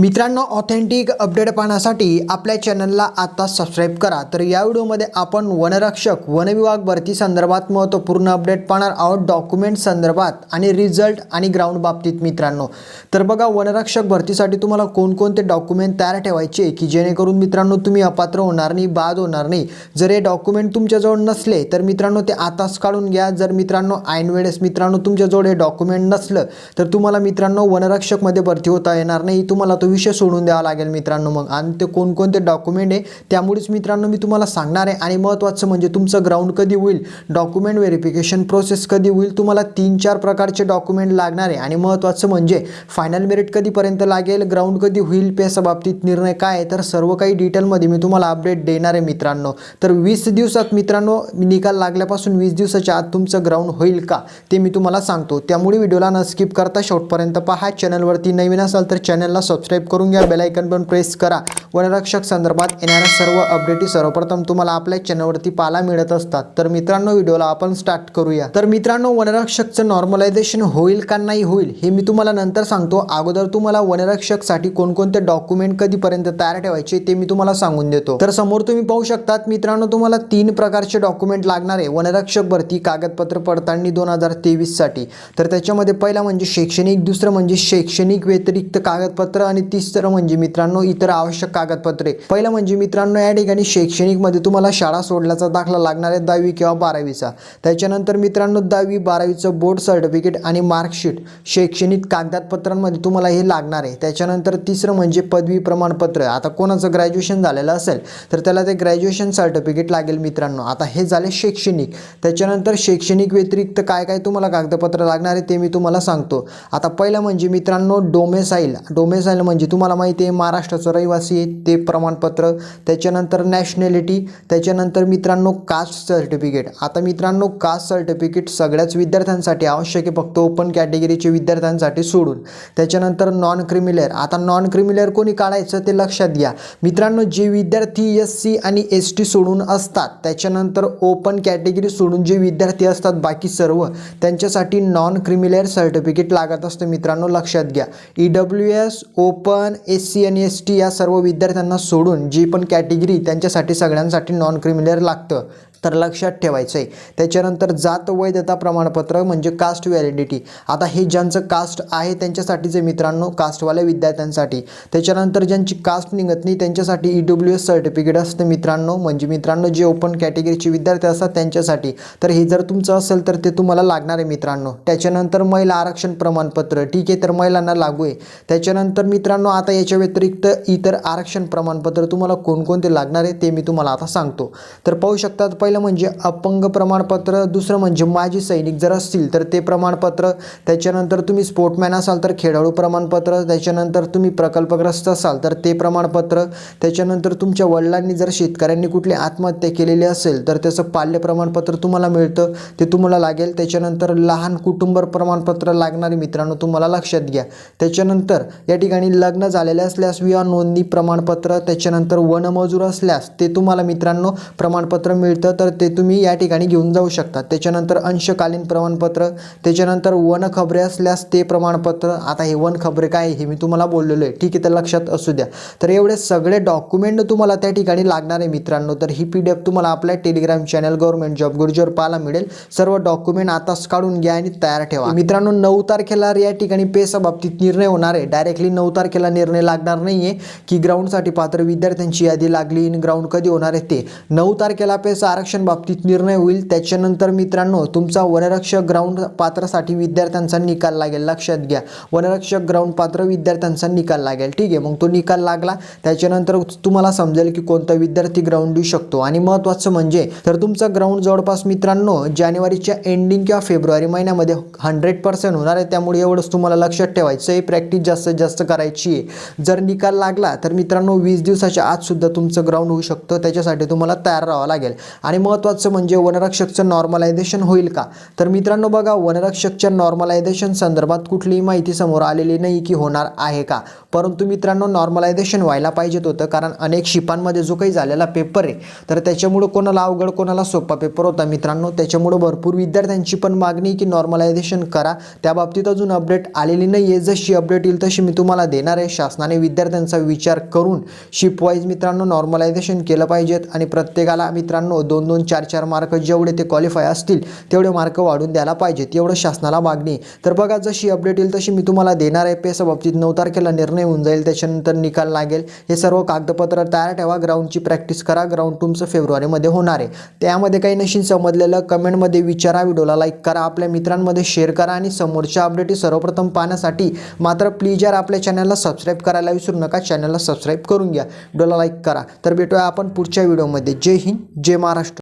मित्रांनो authentic update पाहण्यासाठी आपल्या चॅनलला आता सबस्क्राईब करा. तर या व्हिडिओमध्ये आपण वनरक्षक वनविभाग भरती संदर्भात महत्त्वपूर्ण अपडेट पाहणार आहोत. डॉक्युमेंट संदर्भात आणि रिझल्ट आणि ग्राउंड बाबतीत मित्रांनो. तर बघा वनरक्षक भरतीसाठी तुम्हाला कोणकोणते डॉक्युमेंट तयार ठेवायचे की जेणेकरून मित्रांनो तुम्ही अपात्र होणार नाही बाद होणार नाही. जर हे डॉक्युमेंट तुमच्याजवळ नसले तर मित्रांनो ते आताच काढून घ्या. जर मित्रांनो ऐनवेळेस मित्रांनो तुमच्याजवळ हे डॉक्युमेंट नसलं तर तुम्हाला मित्रांनो वनरक्षकमध्ये भरती होता येणार नाही. तुम्हाला तो विषय सोडून द्यावा लागेल मित्रांनो. मग आणि ते कोणकोणते डॉक्युमेंट आहे त्यामुळेच मित्रांनो मी तुम्हाला सांगणार आहे. आणि महत्त्वाचं म्हणजे तुमचं ग्राउंड कधी होईल डॉक्युमेंट व्हेरिफिकेशन प्रोसेस कधी होईल तुम्हाला तीन चार प्रकारचे डॉक्युमेंट लागणार आहे. आणि महत्त्वाचं म्हणजे फायनल मेरिट कधीपर्यंत लागेल ग्राउंड कधी होईल पेसा बाबतीत निर्णय काय आहे तर सर्व काही डिटेलमध्ये मी तुम्हाला अपडेट देणार आहे मित्रांनो. तर वीस दिवसात मित्रांनो निकाल लागल्यापासून वीस दिवसाच्या आत तुमचं ग्राउंड होईल का ते मी तुम्हाला सांगतो. त्यामुळे व्हिडिओला न स्किप करता शेवटपर्यंत पहा. चॅनलवरती नवीन असाल तर चॅनलला सबस्क्राईब करून घ्या. बेलायकन पण प्रेस करा. वनरक्षक संदर्भात येणाऱ्या सर्व अपडेटी सर्वप्रथम तुम्हाला आपल्या चॅनलवरती पाहायला मिळत असतात. तर मित्रांनो व्हिडिओला आपण स्टार्ट करूया. तर मित्रांनो वनरक्षकचं नॉर्मलायझेशन होईल का नाही होईल हे मी तुम्हाला नंतर सांगतो. अगोदर तुम्हाला वनरक्षकसाठी कोणकोणते डॉक्युमेंट कधीपर्यंत तयार ठेवायचे ते मी तुम्हाला सांगून देतो. तर समोर तुम्ही पाहू शकतात मित्रांनो तुम्हाला तीन प्रकारचे डॉक्युमेंट लागणार आहे. वनरक्षक भरती कागदपत्र पडताळणी दोन हजार तेवीससाठी. तर त्याच्यामध्ये पहिला म्हणजे शैक्षणिक दुसरं म्हणजे शैक्षणिक व्यतिरिक्त कागदपत्र आणि तिसरं म्हणजे मित्रांनो इतर आवश्यक कागदपत्रे. पहिलं म्हणजे मित्रांनो या ठिकाणी शैक्षणिकमध्ये तुम्हाला शाळा सोडल्याचा दाखला लागणार आहे दहावी किंवा बारावीचा. त्याच्यानंतर मित्रांनो दहावी बारावीचं बोर्ड सर्टिफिकेट आणि मार्कशीट शैक्षणिक कागदपत्रांमध्ये तुम्हाला हे लागणार आहे. त्याच्यानंतर तिसरं म्हणजे पदवी प्रमाणपत्र. आता कोणाचं ग्रॅज्युएशन झालेलं असेल तर त्याला ते ग्रॅज्युएशन सर्टिफिकेट लागेल मित्रांनो. आता हे झाले शैक्षणिक. त्याच्यानंतर शैक्षणिक व्यतिरिक्त काय काय तुम्हाला कागदपत्र लागणार आहे ते मी तुम्हाला सांगतो. आता पहिलं म्हणजे मित्रांनो डोमेसाईल. डोमेसाईल म्हणजे तुम्हाला माहिती आहे महाराष्ट्राचं रहिवासी आहे ते प्रमाणपत्र त्याच्यानंतर नॅशनॅलिटी त्याच्यानंतर मित्रांनो कास्ट सर्टिफिकेट आता मित्रांनो कास्ट सर्टिफिकेट सगळ्याच विद्यार्थ्यांसाठी आवश्यक आहे फक्त ओपन कॅटेगरीचे विद्यार्थ्यांसाठी सोडून. त्याच्यानंतर नॉन क्रिमिलेअर आता नॉन क्रिमिलेअर कोणी काढायचं ते लक्षात घ्या. मित्रांनो जे विद्यार्थी एस सी आणि एस टी सोडून असतात त्याच्यानंतर ओपन कॅटेगरी सोडून जे विद्यार्थी असतात बाकी सर्व त्यांच्यासाठी नॉन क्रिमिलेअर सर्टिफिकेट लागत असतं मित्रांनो लक्षात घ्या. E W S open S C आणि एस टी या सर्व विद्यार्थ्यांना सोडून जी पण कॅटेगरी त्यांच्यासाठी सगळ्यांसाठी नॉन क्रिमिनल लागतं. तर लक्षात ठेवायचं आहे त्याच्यानंतर जात वैधता प्रमाणपत्र म्हणजे कास्ट व्हॅलिडिटी आता हे ज्यांचं कास्ट आहे त्यांच्यासाठीचे मित्रांनो कास्टवाल्या विद्यार्थ्यांसाठी. त्याच्यानंतर ज्यांची कास्ट निघत नाही त्यांच्यासाठी ई डब्ल्यू एस सर्टिफिकेट असतं मित्रांनो. म्हणजे मित्रांनो जे ओपन कॅटेगरीचे विद्यार्थी असतात त्यांच्यासाठी. तर हे जर तुमचं असेल तर ते तुम्हाला लागणार आहे मित्रांनो. त्याच्यानंतर महिला आरक्षण प्रमाणपत्र. ठीक आहे तर महिलांना लागू आहे त्याच्यानंतर मित्रांनो आता याच्या व्यतिरिक्त इतर आरक्षण प्रमाणपत्र तुम्हाला कोणकोणते लागणार आहे ते मी तुम्हाला आता सांगतो. तर पाहू शकतात पहिलं म्हणजे अपंग प्रमाणपत्र दुसरं म्हणजे माजी सैनिक जर असतील तर ते प्रमाणपत्र त्याच्यानंतर तुम्ही स्पोर्टमॅन असाल तर खेळाडू प्रमाणपत्र त्याच्यानंतर तुम्ही प्रकल्पग्रस्त असाल तर ते प्रमाणपत्र त्याच्यानंतर तुमच्या वडिलांनी जर शेतकऱ्यांनी कुठली आत्महत्या केलेली असेल तर त्याचं पाल्य प्रमाणपत्र तुम्हाला मिळतं ते तुम्हाला लागेल. त्याच्यानंतर लहान कुटुंब प्रमाणपत्र लागणारे मित्रांनो तुम्हाला लक्षात घ्या. त्याच्यानंतर या ठिकाणी लग्न झालेले असल्यास विवाह नोंदणी प्रमाणपत्र त्याच्यानंतर वनमजूर असल्यास ते तुम्हाला मित्रांनो प्रमाणपत्र मिळतं. तर ते तुम्ही या ठिकाणी घेऊन जाऊ शकता. त्याच्यानंतर अंशकालीन प्रमाणपत्र त्याच्यानंतर वन खबरे असल्यास ते प्रमाणपत्र. आता हे वन खबरे काय आहे हे मी तुम्हाला बोललेलो आहे. ठीक आहे तर लक्षात असू द्या. तर एवढे सगळे डॉक्युमेंट तुम्हाला त्या ठिकाणी लागणार आहे मित्रांनो. तर ही पी डी एफ तुम्हाला आपल्या टेलिग्राम चॅनल गव्हर्नमेंट जॉब गुरुजीवर पाहायला मिळेल. सर्व डॉक्युमेंट आताच काढून घ्या आणि तयार ठेवा. मित्रांनो नऊ तारखेला या ठिकाणी पेसा बाबतीत निर्णय होणार आहे. डायरेक्टली नऊ तारखेला निर्णय लागणार नाही आहे की ग्राउंडसाठी पात्र विद्यार्थ्यांची यादी लागली आणि ग्राउंड कधी होणार आहे ते. नऊ तारखेला पेसा आरक्षण बाबतीत निर्णय होईल. त्याच्यानंतर मित्रांनो तुमचा वनरक्षक ग्राउंड पात्रासाठी विद्यार्थ्यांचा निकाल लागेल. लक्षात घ्या. वनरक्षक ग्राउंड पात्र विद्यार्थ्यांचा निकाल लागेल. ठीक आहे मग तो निकाल लागला. त्याच्यानंतर तुम्हाला समजेल की कोणता विद्यार्थी ग्राउंड देऊ शकतो. आणि महत्त्वाचं म्हणजे तर तुमचा ग्राउंड जवळपास मित्रांनो जानेवारीच्या एंडिंग किंवा फेब्रुवारी महिन्यामध्ये हंड्रेड पर्सेंट होणार आहे. त्यामुळे एवढंच तुम्हाला लक्षात ठेवायचं आहे. प्रॅक्टिस जास्तीत जास्त करायची आहे. जर निकाल लागला तर मित्रांनो वीस दिवसाच्या आतसुद्धा तुमचं ग्राउंड होऊ शकतं. त्याच्यासाठी तुम्हाला तयार राहावं लागेल. आणि महत्त्वाचं म्हणजे वनरक्षकचं नॉर्मलायझेशन होईल का? तर मित्रांनो बघा वनरक्षकच्या नॉर्मलायझेशन संदर्भात कुठलीही माहिती समोर आलेली नाही की होणार आहे का? परंतु मित्रांनो नॉर्मलायझेशन व्हायला पाहिजेत होतं कारण अनेक शिपांमध्ये जो काही झालेला पेपर आहे तर त्याच्यामुळं कोणाला अवघड कोणाला सोपा पेपर होता. मित्रांनो त्याच्यामुळं भरपूर विद्यार्थ्यांची पण मागणी आहे की नॉर्मलायझेशन करा. त्या बाबतीत अजून अपडेट आलेली नाही आहे जशी अपडेट येईल तशी मी तुम्हाला देणार आहे. शासनाने विद्यार्थ्यांचा विचार करून शिपवाईज मित्रांनो नॉर्मलायझेशन केलं पाहिजेत. आणि प्रत्येकाला मित्रांनो दोन दोन चार चार मार्क जेवढे ते क्वालिफाय असतील तेवढे मार्क वाढून द्यायला पाहिजेत. एवढं शासनाला मागणी तर बघा जशी अपडेट येईल तशी मी तुम्हाला देणार आहे. पेसा बाबतीत नऊ तारखेला निर्णय निर्णय होऊन जाईल. त्याच्यानंतर निकाल लागेल. हे सर्व कागदपत्र तयार ठेवा. ग्राउंडची प्रॅक्टिस करा. ग्राउंड तुमचं फेब्रुवारीमध्ये होणार आहे. त्यामध्ये काही नशीन समजलेलं कमेंटमध्ये विचारा. व्हिडिओला लाईक करा. आपल्या मित्रांमध्ये शेअर करा आणि समोरच्या अपडेटी सर्वप्रथम पाहण्यासाठी मात्र प्लीज यार आपल्या चॅनलला सबस्क्राईब करायला विसरू नका. चॅनलला सबस्क्राईब करून घ्या. व्हिडिओला लाईक करा. तर भेटूया आपण पुढच्या व्हिडिओमध्ये. जय हिंद. जय महाराष्ट्र.